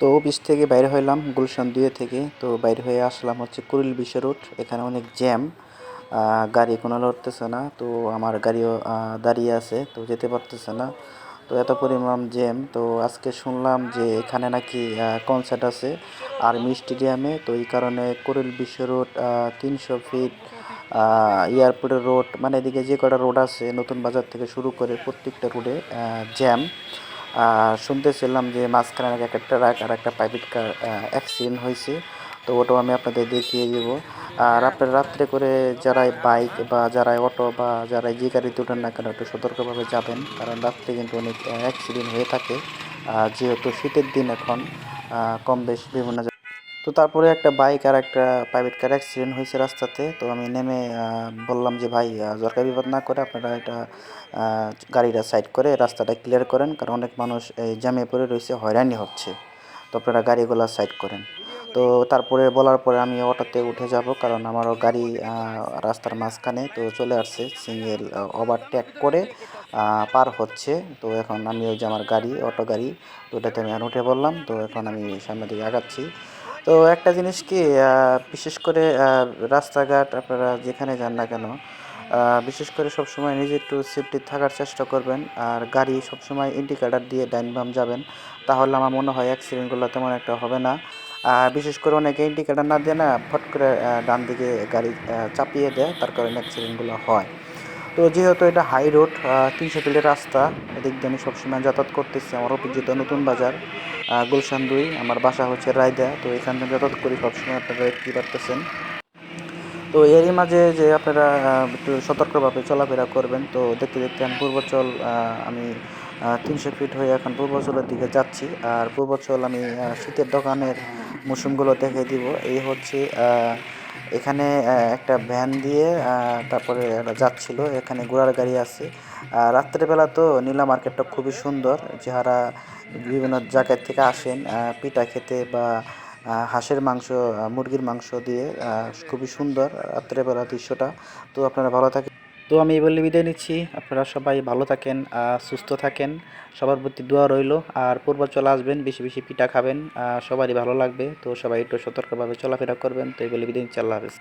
তো অফিস থেকে বাইরে হইলাম, গুলশান দুয়ে থেকে। তো বাইরে হয়ে আসলাম হচ্ছে কুড়িল বিশ্ব রোড এখানে অনেক জ্যাম গাড়ি কোনো লড়তেছে না। তো আমার গাড়িও দাঁড়িয়ে আছে, তো যেতে পারতেছে না। তো এত পরিমাণ জ্যাম তো আজকে শুনলাম যে এখানে নাকি কনসার্ট আছে আর্মি স্টেডিয়ামে তো এই কারণে কুড়িল বিশ্ব রোড তিনশো ফিট এয়ারপোর্টের রোড মানে এদিকে যে কটা রোড আছে, নতুন বাজার থেকে শুরু করে প্রত্যেকটা রোডে জ্যাম শুনতেছিলাম যে মাঝখানে নাকি একটা ট্রাক আর একটা প্রাইভেট কার অ্যাক্সিডেন্ট হয়েছে। তো ওটাও আমি আপনাদের দেখিয়ে দেবো। আর আপনার রাত্রে করে যারাই বাইক বা যারাই অটো বা যারা যে গাড়িতে ওঠেন না কেন একটু সতর্কভাবে যাবেন। কারণ রাত্রে কিন্তু অনেক অ্যাক্সিডেন্ট হয়ে থাকে। যেহেতু শীতের দিন এখন কম বেশ বিভিন্ন তো তারপরে একটা বাইক আর একটা প্রাইভেট কার অ্যাক্সিডেন্ট হয়েছে রাস্তাতে। তো আমি নেমে বললাম যে ভাই আহ, বিপদ না করে আপনারা এটা গাড়িটা সাইড করে রাস্তাটা ক্লিয়ার করেন কারণ অনেক মানুষ এই জ্যামে পড়ে রয়েছে হয়রানি হচ্ছে। তো আপনারা গাড়িগুলো সাইড করেন। তো তারপরে বলার পরে আমি অটোতে উঠে যাব কারণ আমারও গাড়ি রাস্তার মাঝখানে তো চলে আসছে সিঙ্গেল ওভারটেক করে পার হচ্ছে। তো এখন আমি ওই যে আমার গাড়ি অটো গাড়ি তো ওটাতে আমি উঠে বললাম তো এখন আমি সামনের দিকে আগাচ্ছি। তো একটা জিনিস কি বিশেষ করে রাস্তাঘাট আপনারা যেখানে যান না কেন বিশেষ করে সবসময় নিজে একটু সেফটি থাকার চেষ্টা করবেন আর গাড়ি সবসময় ইন্ডিকেটার দিয়ে ডাইন বাম যাবেন, তাহলে আমার মনে হয় অ্যাক্সিডেন্টগুলো তেমন একটা হবে না। বিশেষ করে অনেকে ইন্ডিকেটার না দিয়ে না ফট করে ডান দিকে গাড়ি চাপিয়ে দেয়, তার কারণে অ্যাক্সিডেন্টগুলো হয়। তো যেহেতু এটা হাই রোড তিনশো ফিটের রাস্তা, এদিক দিয়ে আমি সবসময় যাতায়াত করতেছি। আমার অভিজিত নতুন বাজার গুলশান দুই, আমার বাসা হচ্ছে রায়দা। তো এখান থেকে যাতায়াত করি, সবসময় আপনারা দেখতে পারতেছেন তো এরই মাঝে যে আপনারা একটু সতর্কভাবে চলাফেরা করবেন, তো দেখতে দেখতে আমি পূর্বচল আমি তিনশো ফিট হয়ে এখন পূর্বচলের দিকে যাচ্ছি। আর পূর্বচল আমি শীতের দোকানের মৌসুমগুলো দেখে দিব। এই হচ্ছে এখানে একটা ভ্যান দিয়ে তারপরে যাচ্ছিল এখানে ঘোড়ার গাড়ি আছে। আর রাত্রেবেলা তো নীলা মার্কেটটা খুবই সুন্দর, যারা বিভিন্ন জায়গার থেকে আসেন পিঠা খেতে বা হাঁসের মাংস মুরগির মাংস দিয়ে খুবই সুন্দর রাত্রেবেলা দৃশ্যটা। তো আপনারা ভালো থাকেন। তো আমি এই বলে বিদায় নিচ্ছি। আপনারা সবাই ভালো থাকেন সুস্থ থাকেন। সবার প্রতি দোয়া রইল। আর পূর্ব চলে আসবেন, বেশি বেশি পিঠা খাবেন। সবারই ভালো লাগবে। তো সবাই একটু সতর্কভাবে চলাফেরা করবেন। তো এই বলে বিদায় নিচ্ছি। আল্লাহ হাফেজ।